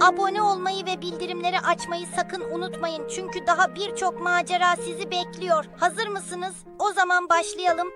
abone olmayı ve bildirimleri açmayı sakın unutmayın çünkü daha birçok macera sizi bekliyor. Hazır mısınız? O zaman başlayalım.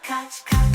cut, cut.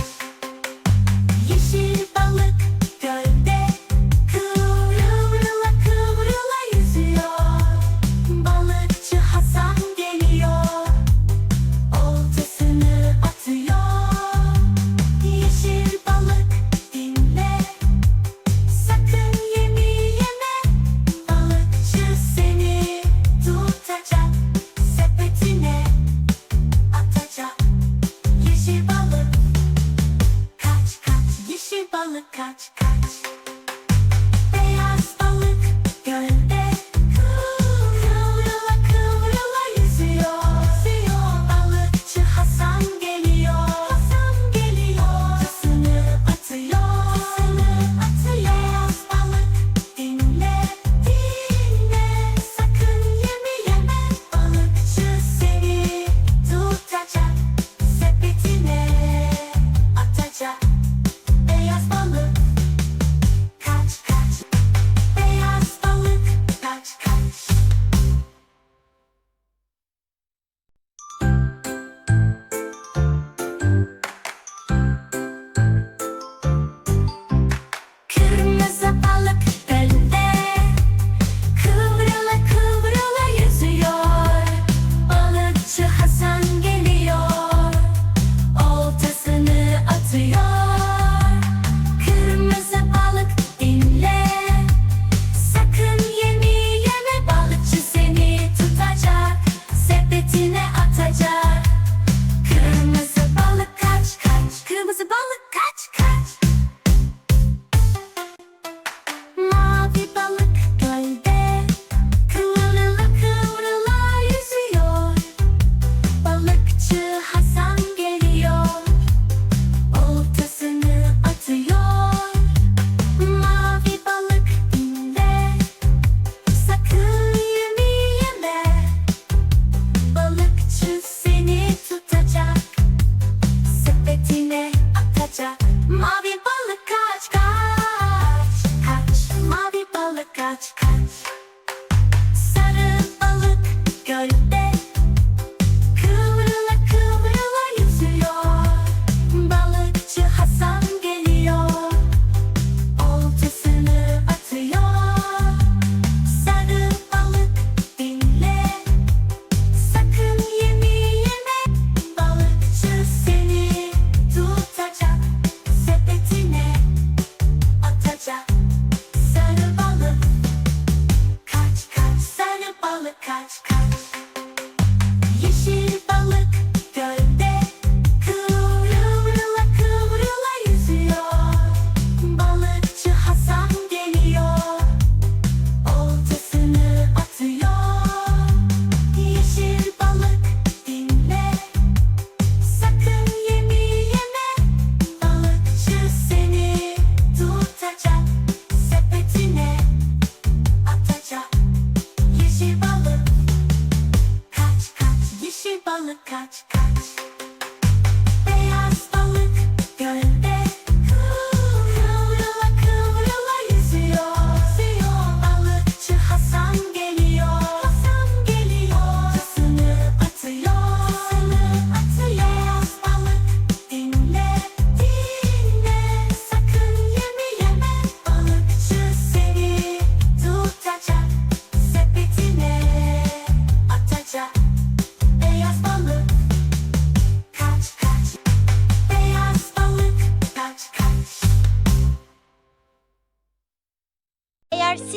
sol.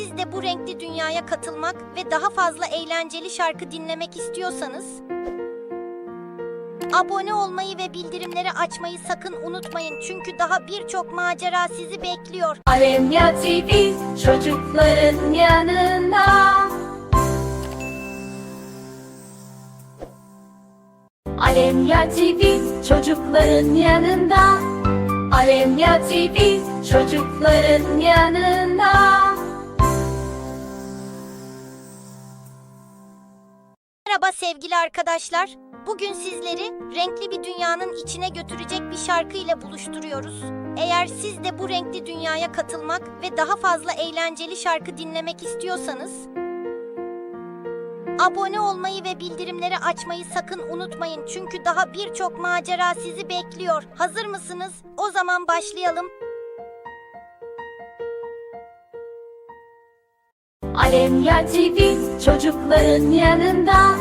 Siz de bu renkli dünyaya katılmak ve daha fazla eğlenceli şarkı dinlemek istiyorsanız abone olmayı ve bildirimleri açmayı sakın unutmayın çünkü daha birçok macera sizi bekliyor. Alemya TV çocukların yanında. Alemya TV çocukların yanında. Alemya TV çocukların yanında. Merhaba sevgili arkadaşlar. Bugün sizleri renkli bir dünyanın içine götürecek bir şarkı ile buluşturuyoruz. Eğer siz de bu renkli dünyaya katılmak ve daha fazla eğlenceli şarkı dinlemek istiyorsanız abone olmayı ve bildirimleri açmayı sakın unutmayın çünkü daha birçok macera sizi bekliyor. Hazır mısınız? O zaman başlayalım. Alemya TV çocukların yanında.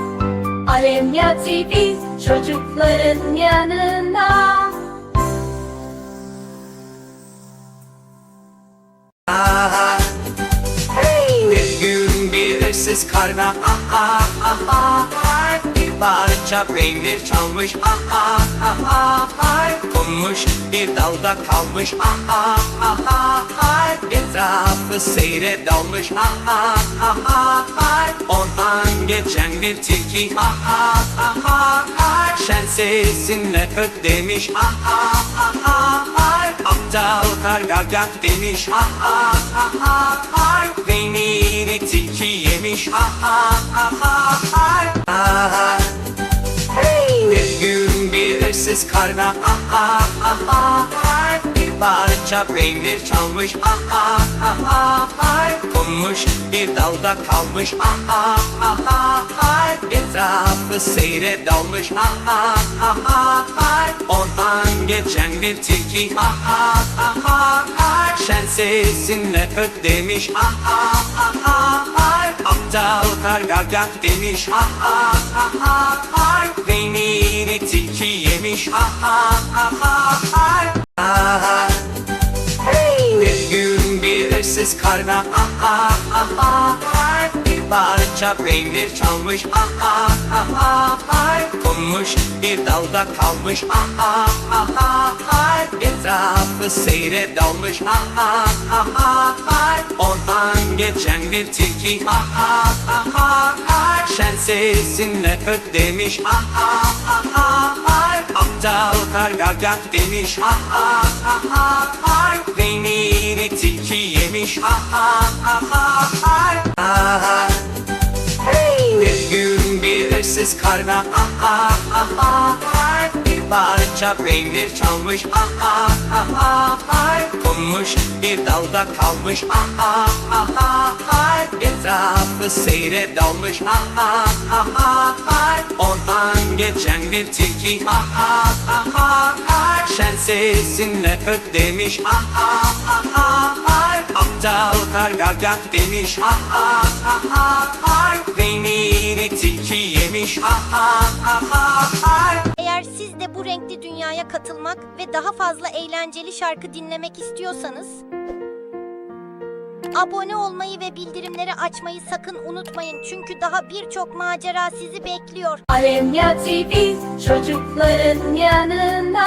Alemya TV çocukların yanında. Bir gün bir ıssız karga aha aha Bir parça peynir çalmış aha aha ay Konmuş bir dalda kalmış aha aha ay Etrafı seyre dalmış aha aha ay Ondan geçen bir tilki aha aha ay Şen sesinle öt demiş aha aha ay Aptal karga gak demiş aha aha ay Peyniri tilki yemiş aha aha ay bir hırsız karga aha aha ay Bir parça peynir çalmış aha aha ay Konmuş bir dalda kalmış aha aha ay Etrafı seyre dalmış aha aha ay Ondan geçen bir tilki aha aha ay Şen sesinle öt demiş aha aha ay Aptal karga gak demiş. Aha aha ay. Peyniri tilki yemiş. Aha aha ay. Aha bir gün bir hırsız karga aha aha ay. Bir parça peynir çalmış. Aha aha ay Konmuş bir dalda kalmış. Aha aha ay Etrafı seyre dalmış. Aha aha ay Ondan geçen bir tilki. Aha aha ay Şen sesinle öt demiş aha aha ay Aptal karga gak demiş. Aha aha ay Peyniri tilki yemiş. Aha aha ay aha. bir gün hırsız karga aha aha ay Bir parça peynir çalmış aha aha ay Konmuş bir dalda kalmış aha aha ay Etrafı seyre dalmış aha aha ay Ondan geçen bir tilki aha aha ay Şen sesinle demiş aha aha ay Karga gak demiş. Aha aha ay. Peyniri tilki yemiş. Aha aha ay. Eğer siz de bu renkli dünyaya katılmak ve daha fazla eğlenceli şarkı dinlemek istiyorsanız abone olmayı ve bildirimleri açmayı sakın unutmayın. Çünkü daha birçok macera sizi bekliyor. Alemya TV çocukların yanında.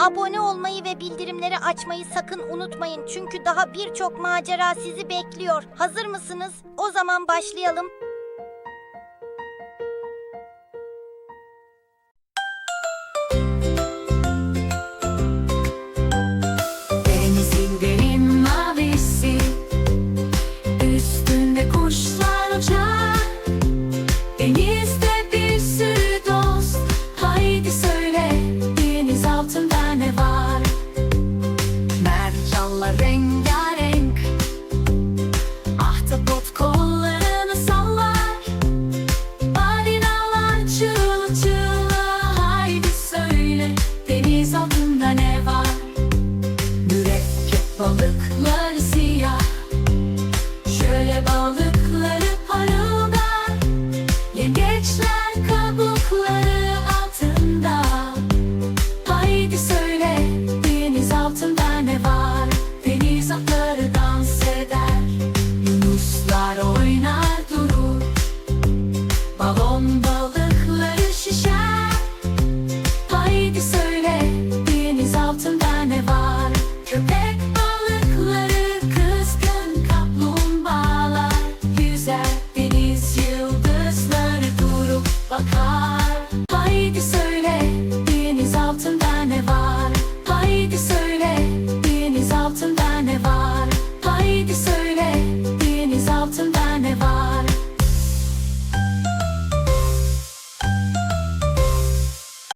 Abone olmayı ve bildirimleri açmayı sakın unutmayın. Çünkü daha birçok macera sizi bekliyor. Hazır mısınız? O zaman başlayalım.